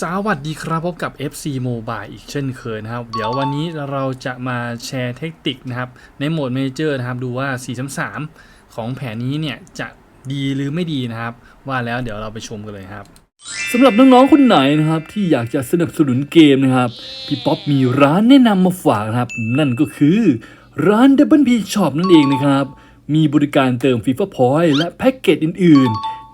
สวัสดีครับพบกับ FC Mobile อีกเช่นเคยนะครับ เดี๋ยววันนี้เราจะมาแชร์เทคนิคนะครับ ในโหมดเมเจอร์นะครับ ดูว่า 433 ของแผนนี้เนี่ย จะดีหรือไม่ดีนะครับ ว่าแล้วเดี๋ยวเราไปชมกันเลยครับสำหรับน้องๆคนไหนนะครับ ที่อยากจะสนับสนุนเกมนะครับพี่ป๊อปมีร้านแนะนำมาฝากนะครับ นั่นก็คือร้าน Double P Shop นั่นเองนะครับ มีบริการเติม FIFA Point และแพ็กเกจอื่นๆ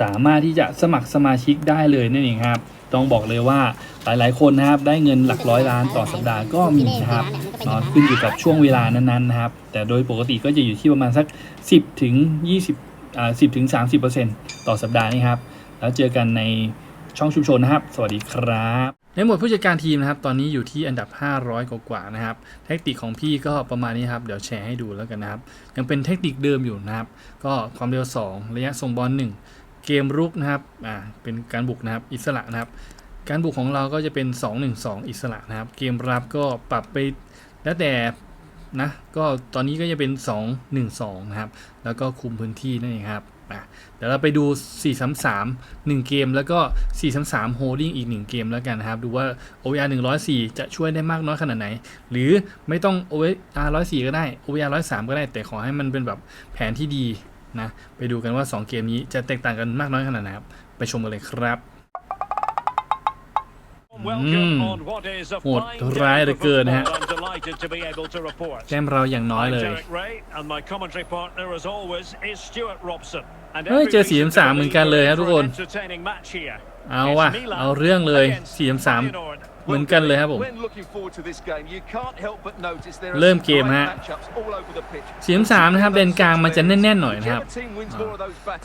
สามารถที่จะสมัครสมาชิกได้เลยนั่นเองครับ ต้องบอกเลยว่าหลายๆคนนะครับได้เงินหลักร้อยล้านต่อสัปดาห์ก็มีนะครับนาะขึ้นอยู่กับช่วงเวลานั้นๆนะครับ แต่โดยปกติก็จะอยู่ที่ประมาณสัก 10ถึง20อ่า10ถึง30%ต่อสัปดาห์นี่ครับ แล้วเจอกันในช่องชุมชนนะครับ สวัสดีครับในหมวดผู้จัดการทีมนะครับ ตอนนี้อยู่ที่อันดับ 500 กว่าๆนะครับ เทคนิคของพี่ก็ประมาณนี้ครับ เดี๋ยวแชร์ให้ดูแล้วกันนะครับ ยังเป็นเทคนิคเดิมอยู่นะครับ ก็ความเร็ว 2 ระยะส่งบอล1 เกมรุกนะครับ อ่า เป็นการบุกนะครับ อิสระนะครับ การบุกของเราก็จะเป็น 2-1-2 อิสระนะครับ เกมรับก็ปรับไปแล้วแต่นะ ก็ตอนนี้ก็จะเป็น 2-1-2 นะครับ แล้วก็คุมพื้นที่นั่นเองครับอะเดี๋ยวเราไปดู 4-3-3 1 เกม แล้วก็ 4-3-3 holding อีก 1 เกมแล้วกันนะครับ ดูว่า OVR 104 จะช่วยได้มากน้อยขนาดไหน หรือไม่ต้อง OVR 104 ก็ได้ OVR 103 ก็ได้ แต่ขอให้มันเป็นแบบแผนที่ดี นะไปดูกันว่า 2 เกมนี้จะแตกต่างกันมากน้อยขนาดไหนครับไปชมกันเลยครับ Mm. โหดร้ายเหลือเกินนะฮะแแต้มเราอย่างน้อยเลยเฮ้ยเจอสีสามเหมือนกันเลยครับทุกคน เอาว่ะเอาเรื่องเลย4-3 เหมือนกันเลยครับผม เริ่มเกมฮะ4-3นะครับเลนกลางมันจะแน่นๆหน่อยนะครับ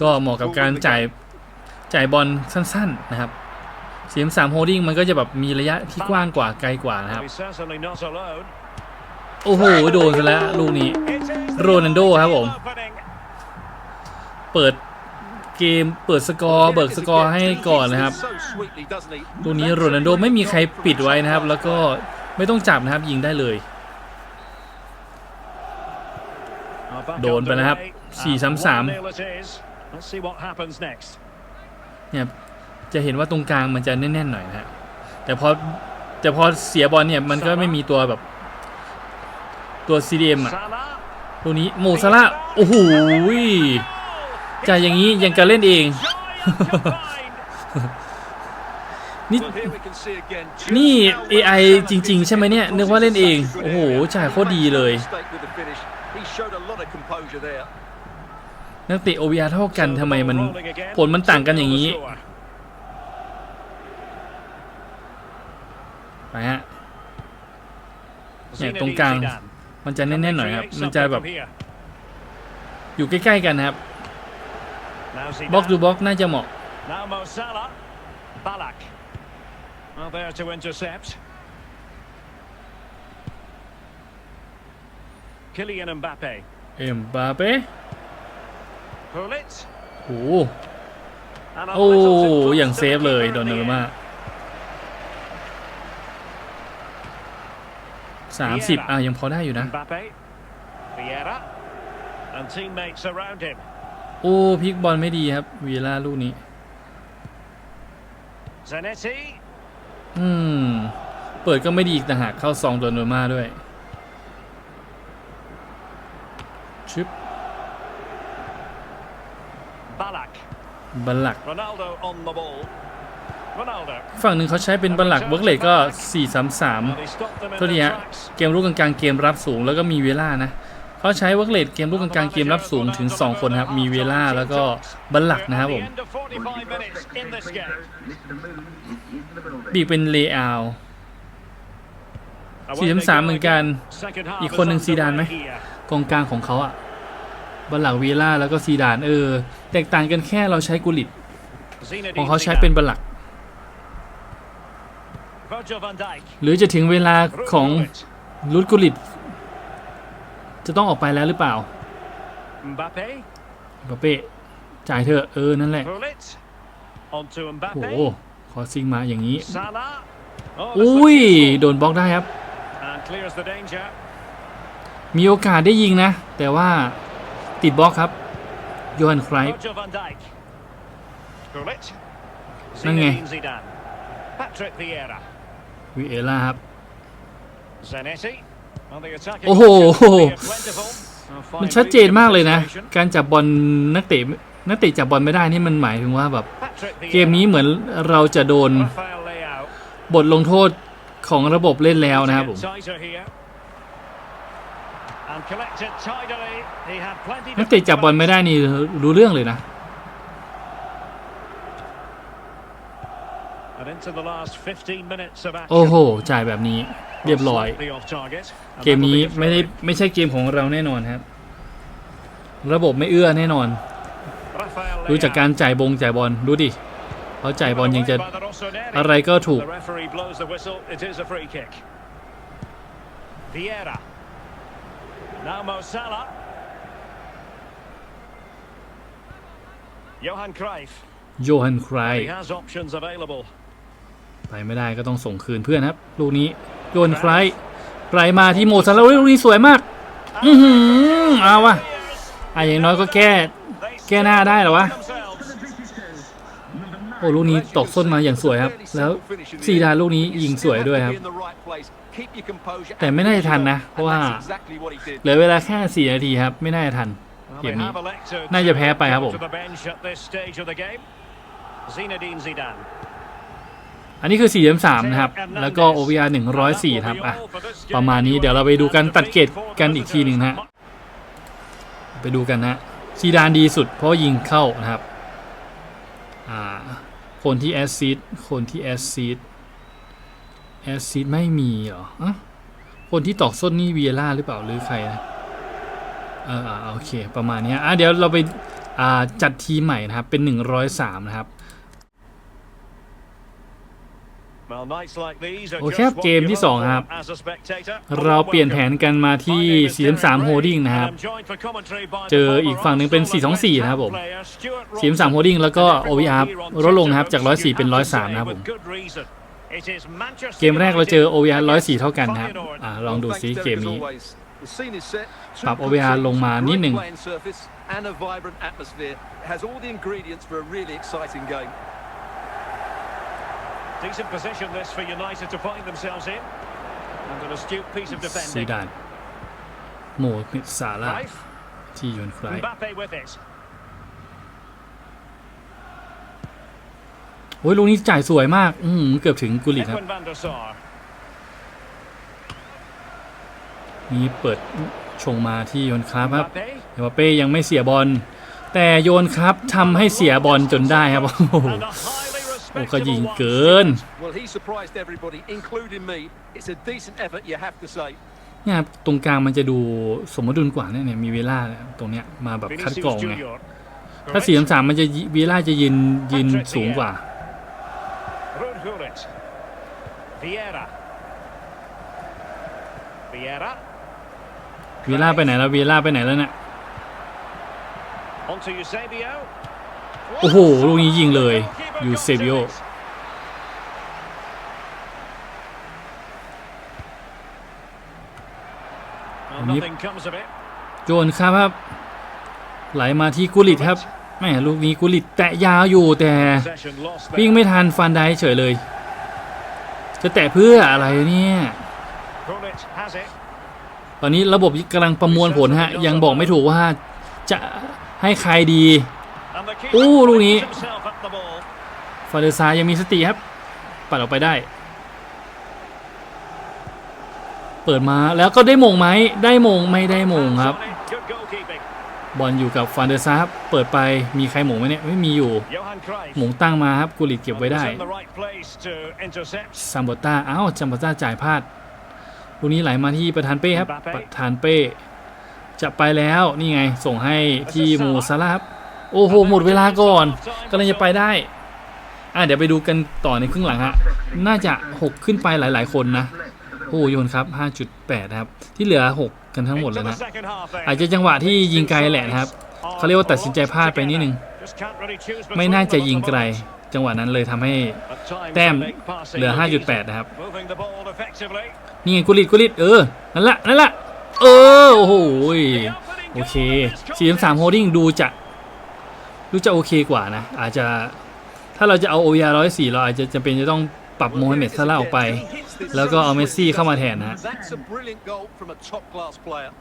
ก็เหมาะกับการจ่ายจ่ายบอลสั้นๆนะครับ4-3 holding มันก็จะแบบมีระยะที่กว้างกว่าไกลกว่านะครับ โอ้โหโดนซะแล้วลูกนี้โรนัลโดครับผม เปิด เกมเปิดสกอร์เบิกสกอร์ให้ก่อนนะครับลูกนี้โรนัลโดไม่มีใครปิดไว้นะครับ แล้วก็ไม่ต้องจับนะครับยิงได้เลยโดนไปนะครับ 4-3-3 เนี่ยจะเห็นว่าตรงกลางมันจะแน่นๆหน่อยนะฮะแต่พอแต่พอเสียบอลเนี่ยมันก็ไม่มีตัวแบบตัว CDM อะ ตัวนี้โมซาร่าโอ้โห จ่ายอย่างนี้ยังการเล่นเอง นี่นี่ AI จริง ๆ ใช่ไหมเนี่ย นึกว่าเล่นเอง โอ้โห จ่ายโคตรดีเลย นักเตะ OVR เท่ากันทำไมมันผลมันต่างกันอย่างนี้ ไปฮะเนี่ยตรงกลางมันจะแน่นๆหน่อยครับ มันจะแบบ อยู่ใกล้ ๆ กันนะครับ บล็อกดูบล็อกน่าจะเหมาะ Now Mo Salah, Balak. Well, there to intercept. Kylian Mbappe. เอ็มบาเป้ Pull it. โอ้โห And a โอ้ little too close อย่าง to เซ the ฟเลย keeper โดน in เนอ the ร์มา end. สามสิบอะยังพอได้อยู่นะ Mbappe. Vieira. And teammates around him. โอ้พลิกบอลไม่ดีครับวีล่าลูกนี้ Zanetti. อืม เปิดก็ไม่ดีอีกต่างหากเข้าซองโดนเนอร์มาด้วย ชิป Balak. บัลลัก Ronaldo on the ball. Ronaldo. ฝั่งหนึ่งเขาใช้เป็นบัลลักเวิร์กเลทก็ 4 3 And 3 he stopped them in โทษที their ฮะ tracks. เกมรุกกลางๆเกมรับสูงแล้วก็มีเวล่านะ เขาใช้วิร์กเลทเกมรุกกลางๆเกมรับสูงถึง 2 คนครับ มีเวล่าแล้วก็บัลลักนะครับผม บีเป็นเลอาลสี่สามสามเหมือนกัน อีกคนหนึ่งซีดานไหมกองกลางของเขาอะบัลลักเวล่าแล้วก็ซีดานเออ แตกต่างกันแค่เราใช้กุลิตของเขาใช้เป็นบัลลักหรือจะถึงเวลาของลุดกุลิต จะต้องออกไปแล้วหรือเปล่า Mbappe. ปาเป้จ่ายเธอะเออนั่นแหละ Gullit. On to โอ้โห Mbappe. ขอซิงมาอย่างนี้ Salah. Oh, อุ้ย that's the keeper. โดนบล็อกได้ครับ And clears the danger. มีโอกาสได้ยิงนะ แต่ว่าติดบล็อกครับโยฮันไครฟ์ Virgil van Dijk. Gullit. Nange. Zinedine Zidane. Patrick Vieira. วิเอล่าครับ Zanetti. Well, the attacking โอ้โห options appear plentiful. Well, fine มันชัดเจน reading มากเลยนะ situation. การจับบอลนักเตะนักเตะจับบอลไม่ได้นี่มันหมายถึงว่าแบบ Patrick เกมนี้ Vieira. เหมือนเราจะโดน Rafael Leao. บทลงโทษของระบบเล่นแล้วนะครับผม Tighter here. And collected tidily. He had plenty นักเตะจับบอลไม่ได้นี่รู้เรื่องเลยนะ And into the last 15 minutes of action. โอ้โห จ่ายแบบนี้ เรียบร้อย Slightly off target. And เกม that'll นี้ be a ไม่ได้ throw-in. ไม่ใช่เกมของเราแน่นอนครับ ระบบไม่เอื้อแน่นอน Rafael ดูจาก Leao. การจ่ายบงจ่ายบอลดูดิเขาจ่ายบอลยังจะ Away by the Rossoneri. อะไรก็ถูก The referee blows the whistle. It is a free kick. Vieira. Now Mo Salah. Johan Cruyff. โยฮันไคร He has options available. ไปไม่ได้ก็ต้องส่งคืนเพื่อนครับ ลูกนี้ โยนไครไครมาที่โมซาลาลูกนี้สวยมาก อื้อหือเอาวะอะอย่างน้อยก็แก้แก้หน้าได้เหรอวะโอ้ลูกนี้ตกส้นมาอย่างสวยครับ แล้วซีดานลูกนี้ยิงสวยด้วยครับ แต่ไม่น่าจะทันนะ เพราะว่าเหลือเวลาแค่ 4 นาทีครับ ไม่น่าจะทัน Well, Give they me. have elected น่าจะแพ้ไปครับผม อันนี้คือ 4 3 นะครับ แล้วก็ OVR 104 ครับ อะ ประมาณนี้เดี๋ยวเราไปดูกันตัดเกรดกันอีกทีหนึ่งนะฮะ ไปดูกันนะซีดานดีสุดเพราะยิงเข้านะครับ อ่า คนที่แอสซิดคนที่แอสซิดแอสซิดไม่มีเหรออะคนที่ตอกส้นนี่เวียร่าหรือเปล่าหรือใครนะ เอออ่าโอเค ประมาณนี้อะเดี๋ยวเราไป อ่า จัดทีมใหม่นะครับ เป็น 103 นะครับ โอเค just ครับ what เกม you ที่ hope 2ครับ for as a spectator. เราเปลี่ยนแผนกันมาที่ My name is Derek 43 Ray, Holding นะครับ and I'm joined for commentary by the เจอ former อีกฝั่งหนึ่งเป็น Arsenal 4-2-4 นะครับผม player Stuart 43 Holding แล้วก็ OVR ลดลงนะครับจาก 104 เป็น 103 นะครับผม With good reason. It is Manchester เกมแรกเราเจอ United OVR 104 against เท่ากันนะครับ Feyenoord. อ่าลองดูซิเกมนี้ปปรัรับบ OVR OVR ลลงงมามานินิดดหหนึ่นึ่งง Decent position this for United to find themselves in. And an astute piece of ซี defending. ดานโมมิดซาร่า Cruyff. ที่โยนไคร Mbappe with it. โอ้ยลูกนี้จ่ายสวยมาก อืมเกือบถึงกุลิตครับ Edwin van der Sar. นี่เปิดชงมาที่โยนครับครับ Mbappe. เอมบัปเป้ยังไม่เสียบอล แต่โยนครับทำให้เสียบอลจนได้ครับ โอ้โห And a highly โอ้ก็ยิ respectable ง one. เกิน Well, he surprised everybody, including me. It's a decent effort, you have to say. เนี่ยครับตรงกลางมันจะดูสมดุลกว่าเนี่ยเนี่ยมีเวล่าเนี่ยตรงเนี้ยมาแบบคัดกรอง Vinicius ไง Junior. ถ้าสี่สามมันจะยิเวล่าจะยืนยืนสูงกว่า Ruud Gullit. Vieira. Vieira. เวล่าไปไหนแล้วเวล่าไปไหนแล้วเนี่ย On to Eusebio. โอ้โห ลูกนี้ยิงเลยยูเซบิโอ Well, Yep. nothing comes of it. โยนครับครับ ไหลมาที่กุลิตครับ แม่ลูกนี้กุลิตแตะยาวอยู่แต่ Possession lost วิ่ง there. ไม่ทันฟันได้เฉยเลย จะแตะเพื่ออะไรเนี่ย Gullit has it. ตอนนี้ระบบกำลังประมวลผลฮะ ยังบอกไม่ถูกว่าจะให้ใครดี And the keeper โอ้ลูกนี้ฟาเดซายังมีสติครับ ปัดออกไปได้ เปิดมาแล้วก็ได้มงไหมได้มงไม่ได้มงครับ บอลอยู่กับฟานเดอร์ซาครับเปิดไปมีใครหมงไหมเนี่ยไม่มีอยู่หมงตั้งมาครับกุลิตเก็บไว้ได้ซัมบอต้าอ้าวซัมบอต้าจ่ายพลาดลูกนี้ไหลมาที่ประธานเป้ครับ ประธานเป้จะไปแล้วนี่ไงส่งให้ที่มูซาลาครับ โอ้โหหมดเวลาก่อนกำลังจะไปได้ อะเดี๋ยวไปดูกันต่อในครึ่งหลังฮะน่าจะ 6 ขึ้นไปหลาย ๆ คนนะโอ้โยนครับ 5.8 นะครับ ที่เหลือ 6 กันทั้งหมดเลยนะ อาจจะจังหวะที่ยิงไกลแหละนะครับเขาเรียกว่าตัดสินใจพลาดไปนิดนึง ไม่น่าจะยิงไกล จังหวะนั้นเลยทำให้แต้มเหลือ 5.8 นะครับ นี่ไงกุลิตกุลิตเออ นั่นละนั่นละเออ โอ้โห โอเค 4 3 holding ดูจะ ดูจะโอเคกว่านะ อาจจะถ้าเราจะเอา OVR 104เราอาจจะจำเป็นจะต้องปรับโมฮัมเหม็ดซาร่าห์ออกไป แล้วก็เอาเมสซี่เข้ามาแทนนะฮะ That's a brilliant goal from a top class player.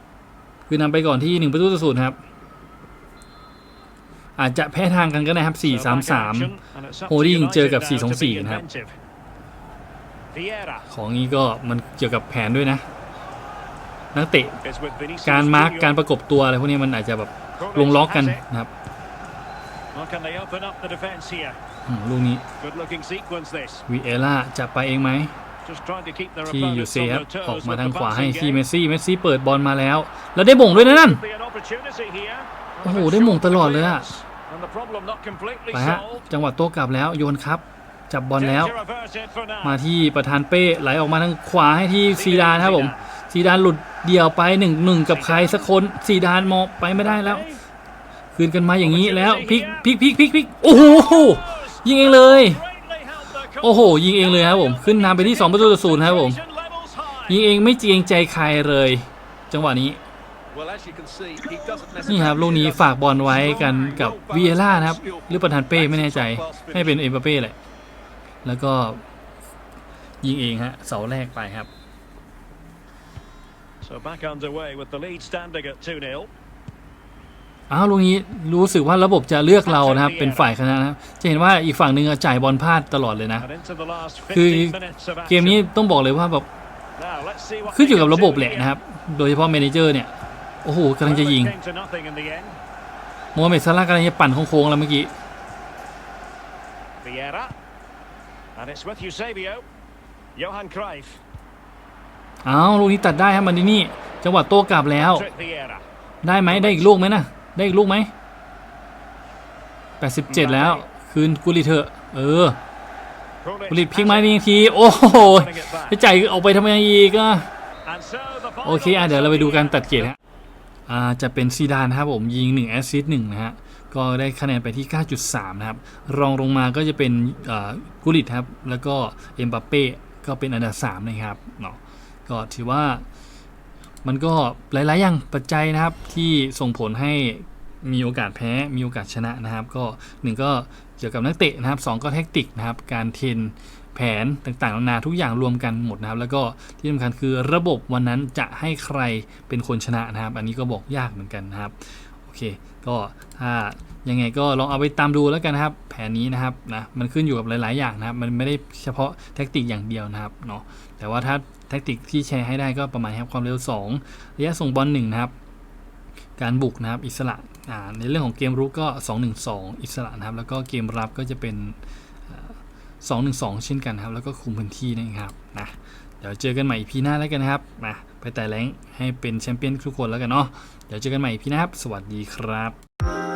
คือนำไปก่อนที่1ประตูต่อศูนย์ครับ อาจจะแพ้ทางกันก็ได้ครับ 4 3 So back action, 3 and it's up to Holding United เจอกับ now to be 4-2-4 นะครับ inventive. Vieira ของนี้ก็มันเกี่ยวกับแผนด้วยนะ นักเตะ is with Vinicius การมาร์ก Junior. การประกบตัวอะไรพวกนี้มันอาจจะแบบลงล็อกกันนะครับ Well, can they open up the defence here? อืมลูกนี้ Good looking sequence this. วีเอล่าจะไปเองไหม Just trying to keep their ที่ยู opponents เซ on ครับ their ออก toes มา with ทาง the ขวาให้ passing ที่เม game. สซี่เมสซี่เปิดบอลมาแล้ว แล้วได้บ่งด้วยนะนั่น Could be an opportunity here. โอ้โหได้หม่งตลอดเลยอะ And the problem not completely ไปฮะ solved. จังหวะโต้กลับแล้วโยนครับ จับบอลแล้ว Danger averted for now. มาที่ประธานเป้ไหลออกมาทางขวาให้ที่ซีดานครับผมซีดานหลุดเดี่ยวไปหนึ่งหนึ่งกับใครสักคนซีดานมองไปไม่ได้แล้ว คืนกันมาอย่างนี้แล้วพลิกพลิกพลิกพลิกพลิกโอ้โหยิงเองเลย Greatly helped their cause. โอ้โห ยิงเองเลยครับผมขึ้นนำไปที่2ประตูต่อศูนย์ครับผม Levels high. ยิงเองไม่เจียงใจใครเลย จังหวะนี้ Well, as you can see, he doesn't นี่ครับลูกนี้ฝากบอลไว้กันกับวีเอล่านะครับ หรือประธานเป้ไม่แน่ใจให้เป็นเอ็มบัปเป้แหละแล้วก็ยิงเองฮะเสาแรกไปครับ So back underway with the lead standing at 2-0. อ้าวลูกนี้รู้สึกว่าระบบจะเลือกเรานะครับ เป็นฝ่ายชนะนะครับจะเห็นว่าอีกฝั่งหนึ่งอะจ่ายบอลพลาดตลอดเลยนะ And into the last คือ15 minutes of เกมนี้ action. ต้องบอกเลยว่าแบบ Now, let's see what ขึ้นอยู่ they กับ can ระบบ do แหละ here. นะครับ โดยเฉพาะเมเนเจอร์เนี่ย โอ้โหกำลังจะ Well, ยิ it ง came to nothing in the end. โมฮัมเหม็ดซาร่าห์กำลังจะปั่นโค้งๆแล้วเมื่อกี้ Vieira. And it's with Eusebio. Johan Cruyff. อ้าวลูกนี้ตัดได้ครับมันนี่นี่จังหวะโต้กลับแล้ว Patrick Vieira. ได้ไหมได้อีกลูกไหมนะ ได้อีกลูกไหม87แล้ว คืนกุลิเถอะ เออ กุลิตพลิกไม้นี่ที โอ้โห Winning it back. จะจ่ายออกไปทำไมอีกอะ And so the โอเคอะเดี๋ยวเราไปดูการตัดเกรดฮะอ่าจะเป็นซีดานครับผมยิง1แอสซิสต์1นะฮะก็ได้คะแนนไปที่ 9.3 นะครับ รองลงมาก็จะเป็นอ่ากุลิตครับ แล้วก็เอ็มบัปเป้ก็เป็นอันดับ3นะครับเนาะก็ถือว่า มันก็หลายๆอย่างปัจจัยนะครับที่ส่งผลให้มีโอกาสแพ้มีโอกาสชนะนะครับ ก็หนึ่งก็เกี่ยวกับนักเตะนะครับสองก็แท็กติกนะครับ การเทนแผนต่างๆนานาทุกอย่างรวมกันหมดนะครับ แล้วก็ที่สำคัญคือระบบวันนั้นจะให้ใครเป็นคนชนะนะครับ อันนี้ก็บอกยากเหมือนกันนะครับ เค ก็ถ้ายังไงก็ลองเอาไปตามดูแล้วกันนะครับ แผนนี้นะครับนะมันขึ้นอยู่กับหลาย ๆ อย่างนะครับ มันไม่ได้เฉพาะแท็กติกอย่างเดียวนะครับเนาะแต่ว่าถ้าแท็กติกที่แชร์ให้ได้ก็ประมาณครับความเร็ว 2 ระยะส่งบอล1นะครับ การบุกนะครับอิสระในเรื่องของเกมรุกก็ 2-1-2 อิสระนะครับ แล้วก็เกมรับก็จะเป็นสองหนึ่งสองเช่นกันครับ แล้วก็คุมพื้นที่นะครับนะ เดี๋ยวเจอกันใหม่พีหน้าแล้วกันนะครับมาไปแต่แรงให้เป็นแชมเปี้ยนทุกคนแล้วกันเนาะเดี๋ยวเจอกันใหม่พีหน้าครับ สวัสดีครับ